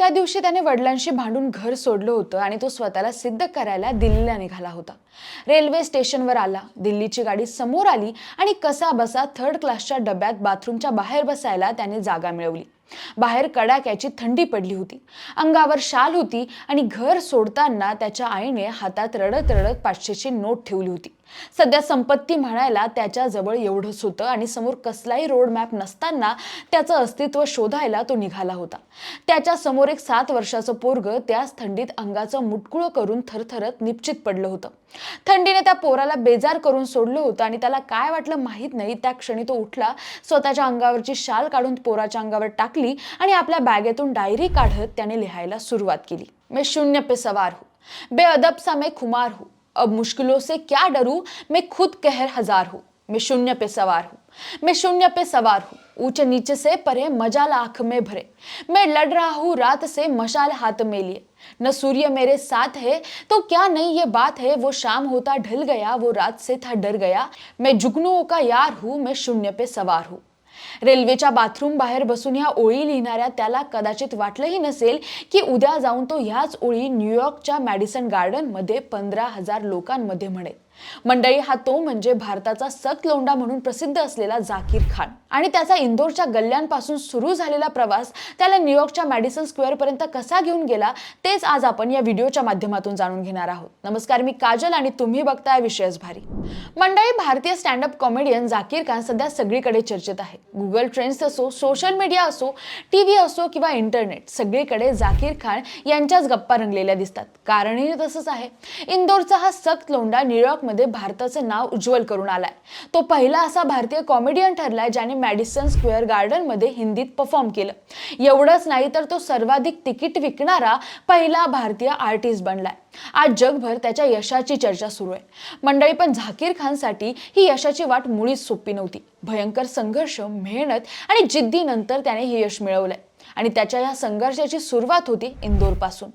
त्या दिवशी त्याने वडिलांशी भांडून घर सोडलं होतं आणि तो स्वतःला सिद्ध करायला दिल्लीला निघाला होता. रेल्वे स्टेशनवर आला. दिल्लीची गाडी समोर आली आणि कसा बसा थर्ड क्लासच्या डब्यात बाथरूमच्या बाहेर बसायला त्याने जागा मिळवली. बाहेर कडाक्याची थंडी पडली होती. अंगावर शाल होती आणि घर सोडताना त्याच्या आईने हातात रडत रडत पाचशेची नोट ठेवली होती. सध्या संपत्ती म्हणायला त्याच्याजवळ एवढंच होतं आणि समोर कसलाही रोड मॅप नसताना त्याचं अस्तित्व शोधायला तो निघाला होता. त्याच्यासमोर एक सात वर्षाचं पोरग त्याच थंडीत अंगाचं मुटकुळं करून थरथरत निश्चित पडलं होतं. थंडीने त्या पोराला बेजार करून सोडलं होतं आणि त्याला काय वाटलं माहीत नाही. त्या क्षणी तो उठला स्वतःच्या अंगावरची शाल काढून पोराच्या अंगावर टाकली आणि आपल्या बॅगेतून डायरी काढत त्याने लिहायला सुरुवात केली. मी शून्य पे सवार हूँ. बेअदब सा मैं खुमार हूँ. अब मुश्किलों से क्या डरू? मैं खुद कहर हजार हूँ. मैं शून्य पे सवार हूँ. मैं शून्य पे सवार हूँ. ऊंचे नीचे से परे मजाल आंख में भरे. मैं लड़ रहा हूँ रात से मशाल हाथ में लिए. न सूर्य मेरे साथ है तो क्या नहीं ये बात है? वो शाम होता ढल गया वो रात से था डर गया. मैं जुगनुओं का यार हूँ मैं शून्य पे सवार हूँ. रेल्वेच्या बाथरूम बाहेर बसून ह्या ओळी लिहिणाऱ्या त्याला कदाचित वाटलंही नसेल की उद्या जाऊन तो ह्याच ओळी न्यूयॉर्कच्या मॅडिसन गार्डनमध्ये पंधरा हजार लोकांमध्ये म्हणेल. मंडळी हा तो म्हणजे भारताचा सत लोंडा म्हणून प्रसिद्ध असलेला जाकीर खान. आणि त्याचा इंदोरच्या गल्ल्यांपासून सुरू झालेला प्रवास त्याला न्यूयॉर्कच्या मॅडिसन स्क्वेअर पर्यंत कसा घेऊन गेला तेच आज आपण या व्हिडिओच्या माध्यमातून जाणून घेणार आहोत. नमस्कार मी काजल आणि तुम्ही बघताय विषयच भारी. मंडळी भारतीय स्टँडअप कॉमेडियन जाकीर खान सध्या सगळीकडे चर्चेत आहे. गुगल ट्रेंड्स असो सोशल मीडिया असो टीव्ही असो किंवा इंटरनेट सगळीकडे जाकीर खान यांच्याच गप्पा रंगलेल्या दिसतात. कारणही तसंच आहे. इंदोरचा हा सक्त लोंडा मध्ये भारताचं नाव उज्ज्वल करून आलाय. तो पहिला असा भारतीय कॉमेडियन ठरलाय ज्याने मॅडिसन स्क्वेअर गार्डनमध्ये हिंदीत परफॉर्म केलं. एवढंच नाही तर तो सर्वाधिक तिकीट विकणारा पहिला भारतीय आर्टिस्ट बनलाय. आज जगभर त्याच्या यशाची चर्चा सुरू आहे. मंडळी पण झाकीर खानसाठी ही यशाची वाट मुळीच सोपी नव्हती. भयंकर संघर्ष मेहनत आणि जिद्दीनंतर त्याने हे यश मिळवलंय. आणि त्याच्या या संघर्षाची सुरुवात होती इंदोरपासून.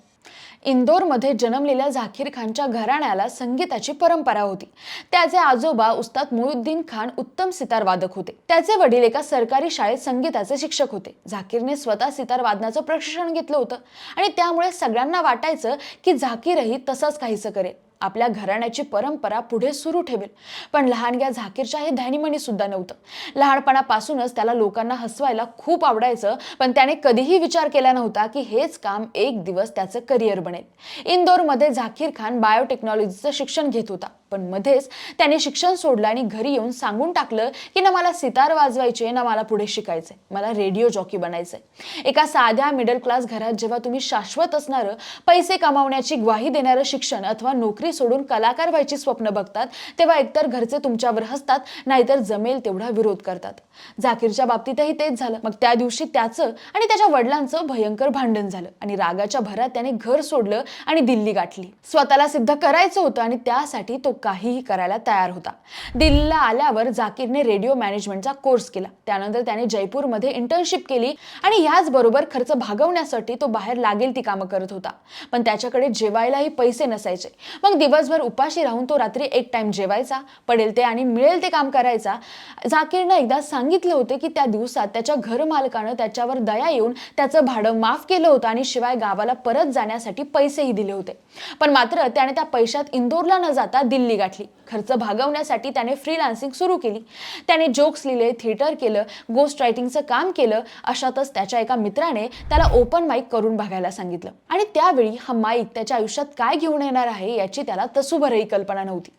इंदोरमध्ये जन्मलेल्या झाकीर खानच्या घराण्याला संगीताची परंपरा होती. त्याचे आजोबा उस्ताद मुळुद्दीन खान उत्तम सितार वादक होते. त्याचे वडील एका सरकारी शाळेत संगीताचे शिक्षक होते. झाकीरने स्वतः सितार वादनाचं प्रशिक्षण घेतलं होतं. आणि त्यामुळे सगळ्यांना वाटायचं की झाकीरही तसंच काहीसं करेल. आपल्या घराण्याची परंपरा पुढे सुरू ठेवेल. पण लहानग्या झाकीरच्या हे ध्यानीमणी सुद्धा नव्हतं. लहानपणापासूनच त्याला लोकांना हसवायला खूप आवडायचं पण त्याने कधीही विचार केला नव्हता की हेच काम एक दिवस त्याचं करिअर बनेल. इंदोरमध्ये झाकीर खान बायोटेक्नॉलॉजीचं शिक्षण घेत होता. पण मध्येच त्याने शिक्षण सोडलं आणि घरी येऊन सांगून टाकलं की ना मला सितार वाजवायचे ना मला पुढे शिकायचंय मला रेडिओ जॉकी बनायचंय. एका साध्या मिडल क्लास घरात जेव्हा तुम्ही शाश्वत असणारं पैसे कमावण्याची ग्वाही देणारं शिक्षण अथवा नोकरी सोडून कलाकार व्हायची स्वप्न बघतात तेव्हा एकतर घरचे तुमच्यावर हसतात नाहीतर जमेल तेवढा विरोध करतात. झाकीरच्या बाबतीतही तेच झालं. मग त्या दिवशी त्याचं आणि त्याच्या वडिलांचं भयंकर भांडण झालं आणि रागाच्या भरात त्याने घर सोडलं आणि दिल्ली गाठली. स्वतःला सिद्ध करायचं होतं आणि त्यासाठी तो काहीही करायला तयार होता. दिल्लीला आल्यावर जाकीरने रेडिओ मॅनेजमेंटचा कोर्स केला. त्यानंतर त्याने जयपूरमध्ये इंटर्नशिप केली आणि याचबरोबर खर्च भागवण्यासाठी तो बाहेर लागेल ती कामं करत होता. पण त्याच्याकडे जेवायलाही पैसे नसायचे. मग दिवसभर उपाशी राहून तो रात्री एक टाइम जेवायचा पडेल ते आणि मिळेल ते काम करायचा. जाकीरनं एकदा सांगितलं होतं की त्या दिवसात त्याच्या घरमालकानं त्याच्यावर दया येऊन त्याचं भाडं माफ केलं होतं आणि शिवाय गावाला परत जाण्यासाठी पैसेही दिले होते. पण मात्र त्याने त्या पैशात इंदोरला न जाता दिल्ली गाठली खर्च भागवण्यासाठी त्याने फ्रीलान्सिंग सुरू केली. त्याने जोक्स लिहिले थिएटर केलं गोस्ट रायटिंगचं काम केलं अशातच त्याच्या एका मित्राने त्याला ओपन माईक करून बघायला सांगितलं. आणि त्यावेळी हा माईक त्याच्या आयुष्यात काय घेऊन येणार आहे याची त्याला तसुभरही कल्पना नव्हती.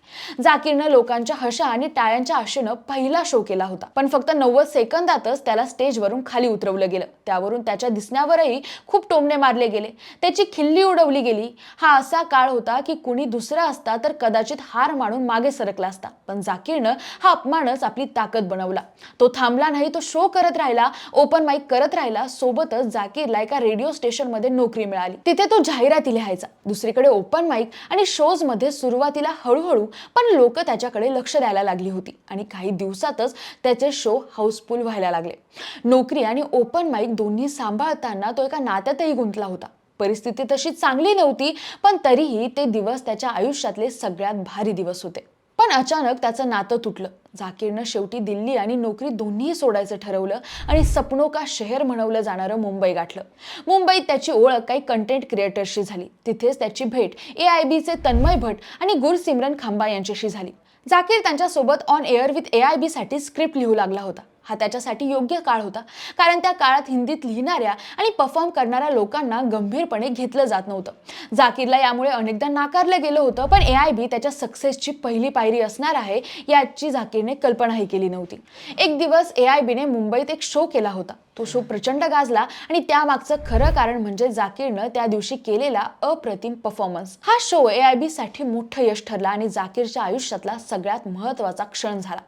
जाकीरनं लोकांच्या हशा आणि टाळ्यांच्या आशेनं पहिला शो केला होता. पण फक्त नव्वद सेकंदातच त्याला स्टेजवरून खाली उतरवलं गेलं. त्यावरून त्याच्या दिसण्यावरही खूप टोमणे मारले गेले. त्याची खिल्ली उडवली गेली. हा असा काळ होता की कुणी दुसरा असता तर कदाचित हार मानून मागे सरकला असता. पण जाकीरनं हा अपमानच आपली ताकद बनवला. तो थांबला नाही तो शो करत राहिला ओपन माईक करत राहिला सोबतच जाकीरला एका रेडिओ स्टेशनमध्ये नोकरी मिळाली. तिथे तो जाहिराती लिहायचा. दुसरीकडे ओपन माईक आणि शोजमध्ये सुरुवातीला हळूहळू पण लोक त्याच्याकडे लक्ष द्यायला लागली होती. आणि काही दिवसातच त्याचे शो हाऊसफुल व्हायला लागले. नोकरी आणि ओपन माईक दोन्ही सांभाळताना तो एका नात्यातही गुंतला होता. परिस्थिती तशी चांगली नव्हती पण तरीही ते दिवस त्याच्या आयुष्यातले सगळ्यात भारी दिवस होते. पण अचानक त्याचं नातं तुटलं. झाकीरनं शेवटी दिल्ली आणि नोकरी दोन्हीही सोडायचं ठरवलं आणि सपनो का शहर म्हणवलं जाणारं मुंबई गाठलं. मुंबईत त्याची ओळख काही कंटेंट क्रिएटरशी झाली. तिथेच त्याची भेट ए आय बीचे तन्मय भट आणि गुरसिमरन खांबा यांच्याशी झाली. झाकीर त्यांच्यासोबत on air with A I बीसाठी script लिहू लागला होता. हा त्याच्यासाठी योग्य काळ होता. कारण त्या काळात हिंदीत लिहिणाऱ्या आणि परफॉर्म करणाऱ्या लोकांना गंभीरपणे घेतलं जात नव्हतं. जाकीरला यामुळे अनेकदा नाकारलं गेलं होतं पण ए आय बी त्याच्या सक्सेसची पहिली पायरी असणार आहे याची जाकीरने कल्पनाही केली नव्हती. एक दिवस ए आय बीने मुंबईत एक शो केला होता. तो शो प्रचंड गाजला आणि त्यामागचं खरं कारण म्हणजे जाकीरनं त्या दिवशी केलेला अप्रतिम परफॉर्मन्स हा शो ए आय बी साठी मोठं यश ठरला आणि जाकीरच्या आयुष्यातला सगळ्यात महत्त्वाचा क्षण झाला.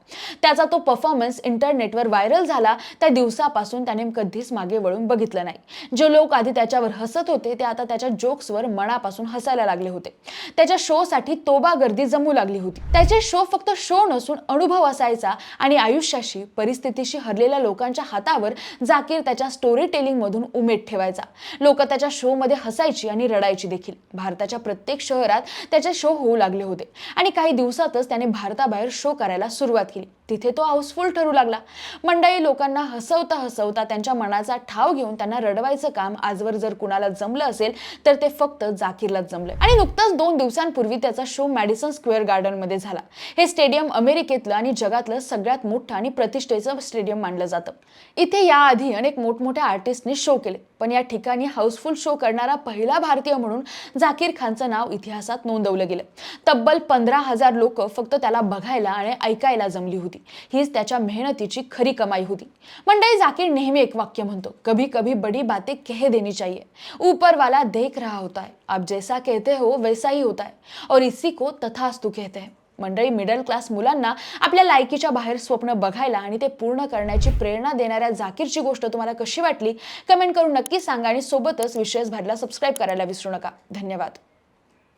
त्याचा तो परफॉर्मन्स इंटरनेटवर व्हायरल झाला त्या दिवसापासून त्याने कधीच मागे वळून बघितलं नाही. जे लोक आधी त्याच्यावर हसत होते ते आता त्याच्या जोक्सवर मनापासून हसायला लागले होते. त्याच्या शोसाठी तोबा गर्दी जमू लागली होती. त्याचे शो फक्त शो नसून अनुभव असायचा आणि आयुष्याशी परिस्थितीशी हरलेल्या लोकांच्या हातावर जाकीर त्याच्या स्टोरी टेलिंग मधून उमेद ठेवायचा. लोक त्याच्या शो मध्ये हसायची आणि रडायची देखील. भारताच्या प्रत्येक शहरात त्याचे शो होऊ लागले होते. आणि काही दिवसातच त्याने भारताबाहेर शो करायला सुरुवात केली. तिथे तो हाऊसफुल ठरू लागला. मंडळी लोकांना हसवता हसवता त्यांच्या मनाचा ठाव घेऊन त्यांना रडवायचं काम आजवर जर कुणाला जमलं असेल तर ते फक्त जाकीरलाच जमलं. आणि नुकताच दोन दिवसांपूर्वी त्याचा शो मॅडिसन स्क्वेअर गार्डनमध्ये झाला. हे स्टेडियम अमेरिकेतलं आणि जगातलं सगळ्यात मोठं आणि प्रतिष्ठेचं स्टेडियम मानलं जातं. इथे याआधी अनेक मोठमोठ्या आर्टिस्टनी शो केले पण या ठिकाणी हाऊसफुल शो करणारा पहिला भारतीय म्हणून जाकीर खानचं नाव इतिहासात नोंदवलं गेलं. तब्बल पंधरा हजार लोक फक्त त्याला बघायला आणि ऐकायला जमली होती. होती. हीच त्याच्या मेहनतीची खरी कमाई होती. मंडळी जाकीर नेहमी एक वाक्य म्हणतो कभी कभी बडी बातें कह देनी चाहिए. ऊपर वाला देख रहा होता है. आप जैसा कहते हो वैसा ही होता है. और इसी को तथास्तु कहते हैं. मंडळी मिडल क्लास मुलांना आपल्या लायकीच्या बाहेर स्वप्न बघायला आणि ते पूर्ण करण्याची प्रेरणा देणाऱ्या जाकीरची गोष्ट तुम्हाला कशी वाटली? कमेंट करून नक्की सांगा आणि सोबतच विशेष भरला सबस्क्राईब करायला विसरू नका. धन्यवाद.